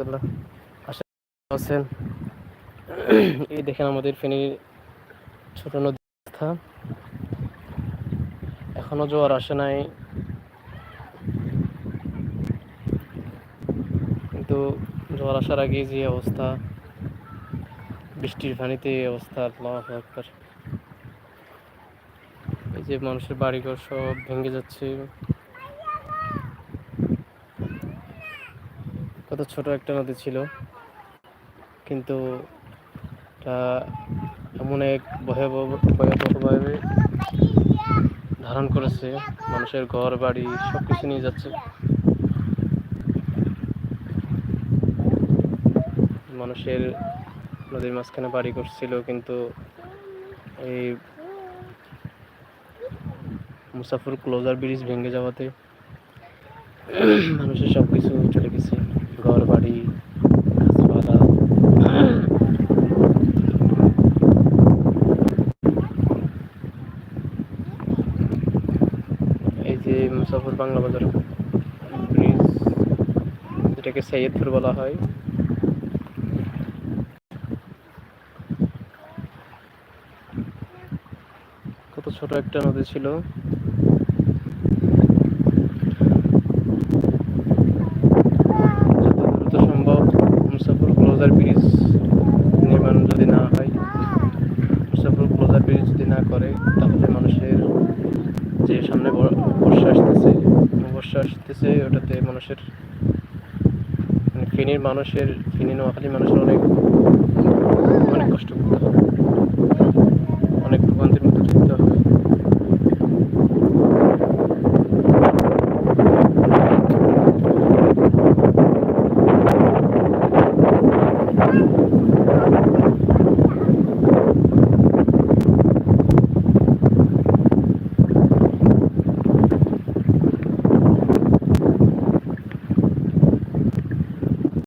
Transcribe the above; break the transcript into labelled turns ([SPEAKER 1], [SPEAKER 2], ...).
[SPEAKER 1] আশা আছেন। এই দেখেন আমাদের ফেনীর ছোট অবস্থা। এখনও জোয়ার আসে নাই। কিন্তু জোয়ার আসার আগে যে অবস্থা, বৃষ্টির পানিতে এই অবস্থা আকবার। এই যে মানুষের বাড়িঘর সব ভেঙে যাচ্ছে। কত ছোট একটা নদী ছিল। কিন্তু এমন এক ভয়াবহ ভয়াবহভাবে ধারণ করেছে মানুষের ঘর, বাড়ি সব কিছু নিয়ে যাচ্ছে। মানুষের নদীর মাঝখানে বাড়ি করছিল, কিন্তু এই মুসাফর ক্লোজার ব্রিজ ভেঙে যাওয়াতে মানুষের সব কিছু চলে গেছে ঘর বাড়ি গাছপালা এই যে মুসাফর বাংলা বাজার ব্রিজ, যেটাকে সৈয়দপুর বলা হয়। কত ছোট একটা নদী ছিল। যত দ্রুত সম্ভব মুসাফর ক্লোজার ব্রিজ নির্মাণ যদি না হয় মুসাফর ক্লোজার ব্রিজ যদি না করে তাহলে মানুষের যে সামনে ব- বর্ষা আসতেছে আসতেছে ওটাতে মানুষের মানে ফেনীর মানুষের ফেনী নোয়াখালী মানুষের অনেক অনেক কষ্ট করতে হবে